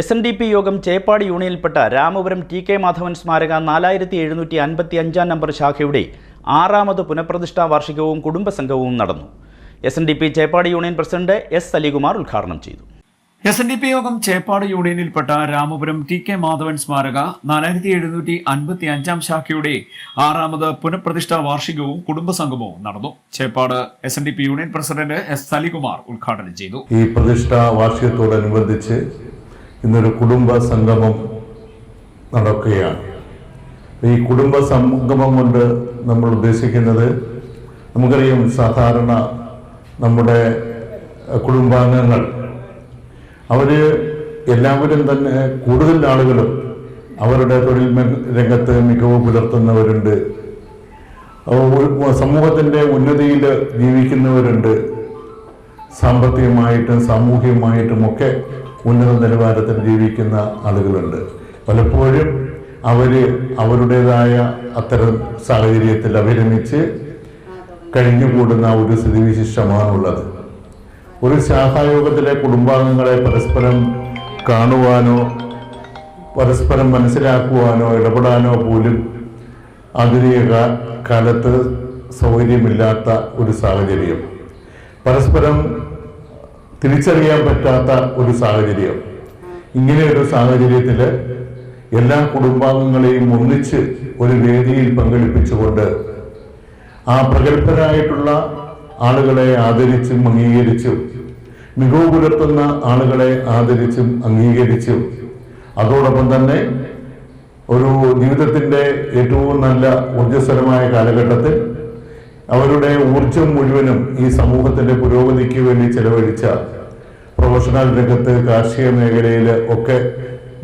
S N D P യോഗം ചേപ്പാടി യൂണിയനിൽപ്പെട്ട രാമപുരം ടി കെ മാധവൻ സ്മാരക നാലായിരത്തി എഴുന്നൂറ്റി അൻപത്തി അഞ്ചാം നമ്പർ ശാഖയുടെ ആറാമത് പുനഃപ്രതിഷ്ഠാ വാർഷികവും കുടുംബസംഘവും നടന്നു. എസ് എൻ ഡി പി ചേപ്പാടി യൂണിയൻ പ്രസിഡന്റ് എസ് അലികുമാർ ഉദ്ഘാടനം ചെയ്തു. എസ് എൻ ഡി പി യോഗം ചേപ്പാട് യൂണിയനിൽപ്പെട്ട രാമപുരം ടി കെ മാധവൻ സ്മാരക നാലായിരത്തി എഴുന്നൂറ്റി അൻപത്തി അഞ്ചാം ശാഖയുടെ ആറാമത് പുനഃപ്രതിഷ്ഠാ വാർഷികവും കുടുംബസംഗമവും നടന്നു. Cheppad S N D P union president S Salikumar ഉദ്ഘാടനം ചെയ്തു. ഈ പ്രതിഷ്ഠാ വാർഷികത്തോടനുബന്ധിച്ച് ഇന്നൊരു കുടുംബ സംഗമം നടക്കുകയാണ്. ഈ കുടുംബ സംഗമം കൊണ്ട് നമ്മൾ ഉദ്ദേശിക്കുന്നത് നമുക്കറിയാം സാധാരണ നമ്മുടെ കുടുംബാംഗങ്ങൾ അവർ എല്ലാവരും തന്നെ കൂടുതൽ ആളുകളും അവരുടെ തൊഴിൽ രംഗത്ത് മികവ് പുലർത്തുന്നവരുണ്ട്. സമൂഹത്തിന്റെ ഉന്നതിയിൽ ജീവിക്കുന്നവരുണ്ട്. സാമ്പത്തികമായിട്ടും സാമൂഹികമായിട്ടും ഒക്കെ ഉന്നത നിലവാരത്തിൽ ജീവിക്കുന്ന ആളുകളുണ്ട്. പലപ്പോഴും അവർ അവരുടേതായ അത്തരം സാഹചര്യത്തിൽ അഭിരമിച്ച് കഴിഞ്ഞുകൂടുന്ന ഒരു സ്ഥിതിവിശിഷ്ടമാണുള്ളത് ഒരു ശാഖായോഗത്തിലെ കുടുംബാംഗങ്ങളെ പരസ്പരം കാണുവാനോ പരസ്പരം മനസ്സിലാക്കുവാനോ ഇടപെടാനോ പോലും ആധുനിക കാലത്ത് സൗകര്യമില്ലാത്ത ഒരു സാഹചര്യം. പരസ്പരം തിരിച്ചറിയാൻ പറ്റാത്ത ഒരു സാഹചര്യം. ഇങ്ങനെ ഒരു സാഹചര്യത്തിൽ എല്ലാ കുടുംബാംഗങ്ങളെയും ഒന്നിച്ച് ഒരു വേദിയിൽ പങ്കെടുപ്പിച്ചുകൊണ്ട് ആ പ്രഗത്ഭരായിട്ടുള്ള ആളുകളെ ആദരിച്ചും അംഗീകരിച്ചും മികവ് പുലർത്തുന്ന ആളുകളെ ആദരിച്ചും അംഗീകരിച്ചും അതോടൊപ്പം തന്നെ ഒരു ജീവിതത്തിന്റെ ഏറ്റവും നല്ല ഊർജസ്വലമായ കാലഘട്ടത്തിൽ അവരുടെ ഊർജം മുഴുവനും ഈ സമൂഹത്തിന്റെ പുരോഗതിക്ക് വേണ്ടി ചെലവഴിച്ച പ്രൊഫഷണൽ രംഗത്ത് കാർഷിക മേഖലയിൽ ഒക്കെ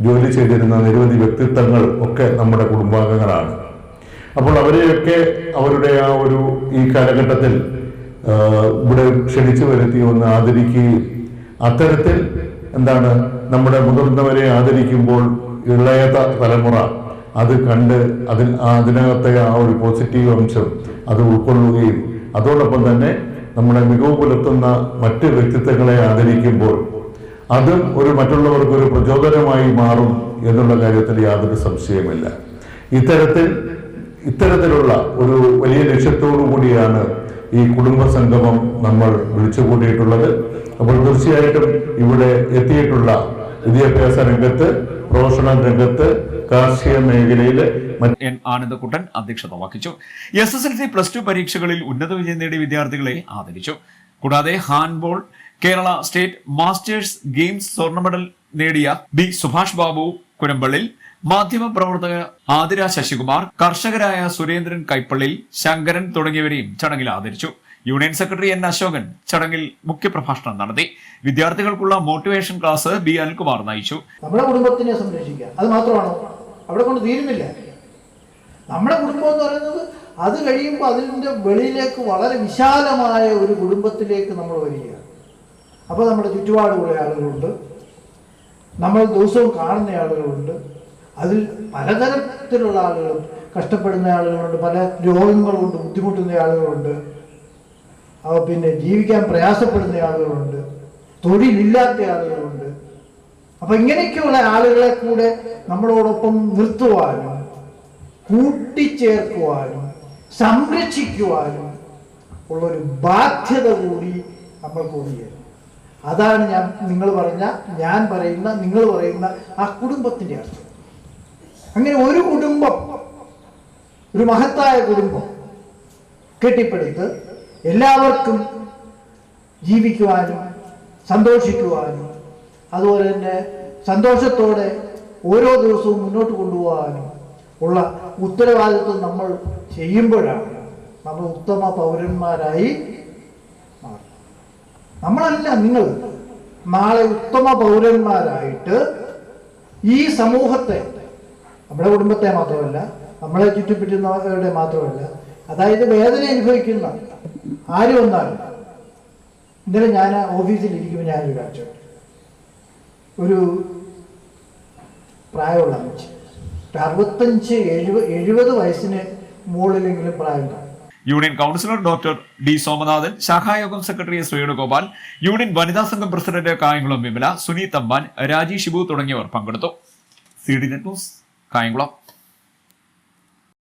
ജോലി ചെയ്തിരുന്ന നിരവധി വ്യക്തിത്വങ്ങൾ ഒക്കെ നമ്മുടെ കുടുംബാംഗങ്ങളാണ്. അപ്പോൾ അവരെയൊക്കെ അവരുടെ ആ ഒരു ഈ കാലഘട്ടത്തിൽ ഇവിടെ ക്ഷണിച്ചു വരുത്തി ഒന്ന് ആദരിക്കുകയും അത്തരത്തിൽ എന്താണ് നമ്മുടെ മുതിർന്നവരെ ആദരിക്കുമ്പോൾ ഇളയത തലമുറ അത് കണ്ട് അതിൽ അതിനകത്തെ ആ ഒരു പോസിറ്റീവ് അംശം അത് ഉൾക്കൊള്ളുകയും അതോടൊപ്പം തന്നെ നമ്മുടെ മികവ് പുലർത്തുന്ന മറ്റ് വ്യക്തിത്വങ്ങളെ ആദരിക്കുമ്പോൾ അതും ഒരു മറ്റുള്ളവർക്ക് ഒരു പ്രചോദനമായി മാറും എന്നുള്ള കാര്യത്തിൽ യാതൊരു സംശയമില്ല ഇത്തരത്തിൽ ഇത്തരത്തിലുള്ള ഒരു വലിയ ലക്ഷ്യത്തോടു കൂടിയാണ് ഈ കുടുംബ സംഗമം നമ്മൾ വിളിച്ചു കൂട്ടിയിട്ടുള്ളത് അപ്പോൾ തീർച്ചയായിട്ടും ഇവിടെ എത്തിയിട്ടുള്ള വിദ്യാഭ്യാസ രംഗത്ത് പ്രൊഫഷണൽ രംഗത്ത് കാർഷിക മേഖലയിൽ മറ്റ് എൻ ആനന്ദക്കുട്ടൻ അധ്യക്ഷത വഹിച്ചു. S S L C plus two പരീക്ഷകളിൽ ഉന്നത വിജയം നേടിയ വിദ്യാർത്ഥികളെ ആദരിച്ചു. കൂടാതെ handball Kerala state masters games സ്വർണ മെഡൽ നേടിയ ബി സുഭാഷ് ബാബു കുരമ്പള്ളിൽ മാധ്യമ പ്രവർത്തക ആതിര ശശികുമാർ കർഷകരായ സുരേന്ദ്രൻ കൈപ്പള്ളിൽ ശങ്കരൻ തുടങ്ങിയവരെയും ചടങ്ങിൽ ആദരിച്ചു. യൂണിയൻ സെക്രട്ടറി എൻ അശോകൻ ചടങ്ങിൽ മുഖ്യപ്രഭാഷണം നടത്തി. വിദ്യാർത്ഥികൾക്കുള്ള മോട്ടിവേഷൻ ക്ലാസ് ബി അനിൽകുമാർ നയിച്ചു. നമ്മുടെ കുടുംബത്തിനെ സംരക്ഷിക്കുക. അത് മാത്രമാണോ? അവിടെ കൊണ്ട് തീരുന്നില്ല. നമ്മുടെ കുടുംബം എന്ന് പറയുന്നത് അത് കഴിയുമ്പോൾ അതിന്റെ വെളിയിലേക്ക് വളരെ വിശാലമായ ഒരു കുടുംബത്തിലേക്ക് നമ്മൾ വരിക. അപ്പോൾ നമ്മുടെ ചുറ്റുപാടുള്ള ആളുകളുണ്ട്. നമ്മൾ ദിവസവും കാണുന്ന ആളുകളുണ്ട്. അതിൽ പലതരത്തിലുള്ള ആളുകളും കഷ്ടപ്പെടുന്ന ആളുകളുണ്ട് പല രോഗങ്ങൾ കൊണ്ട് ബുദ്ധിമുട്ടുന്ന ആളുകളുണ്ട്. പിന്നെ ജീവിക്കാൻ പ്രയാസപ്പെടുന്ന ആളുകളുണ്ട്. തൊഴിലില്ലാത്ത ആളുകളുണ്ട്. അപ്പൊ ഇങ്ങനെയൊക്കെയുള്ള ആളുകളെ കൂടെ നമ്മളോടൊപ്പം നിർത്തുവാനും കൂട്ടിച്ചേർക്കുവാനും സംരക്ഷിക്കുവാനും ഉള്ളൊരു ബാധ്യത കൂടി നമ്മൾ കൂടിയത് അതാണ് ഞാൻ നിങ്ങൾ പറഞ്ഞ ഞാൻ പറയുന്ന നിങ്ങൾ പറയുന്ന ആ കുടുംബത്തിന്റെ അർത്ഥം. അങ്ങനെ ഒരു കുടുംബം ഒരു മഹത്തായ കുടുംബം കെട്ടിപ്പടുത്ത് എല്ലാവർക്കും ജീവിക്കുവാനും സന്തോഷിക്കുവാനും അതുപോലെ തന്നെ സന്തോഷത്തോടെ ഓരോ ദിവസവും മുന്നോട്ട് കൊണ്ടുപോകാനും ഉള്ള ഉത്തരവാദിത്വം നമ്മൾ ചെയ്യുമ്പോഴാണ് നമ്മൾ ഉത്തമ പൗരന്മാരായി മാറും നമ്മളല്ല നിങ്ങൾ നാളെ ഉത്തമ പൗരന്മാരായിട്ട് ഈ സമൂഹത്തെ നമ്മുടെ കുടുംബത്തെ മാത്രമല്ല നമ്മളെ ചുറ്റിപ്പറ്റുന്നവരുടെ മാത്രമല്ല അതായത് വേദന അനുഭവിക്കുന്ന ആര് വന്നാലും ഇന്നലെ ഞാൻ ഓഫീസിൽ ഇരിക്കുമ്പോൾ ഞാനൊരു കാഴ്ച. ഒരു പ്രായമുള്ള അമ്മച്ചി. അറുപത്തഞ്ച് എഴുപത് എഴുപത് വയസ്സിന് മുകളിലെങ്കിലും പ്രായം union councillor doctor D Somanathan ശാഖായോഗം secretary S Venugopal union വനിതാ സംഘം പ്രസിഡന്റ് കായംകുളം വിമല സുനീത് അമ്പാൻ രാജീഷ് ഷിബു തുടങ്ങിയവർ പങ്കെടുത്തു. C D net news Kayamkulam.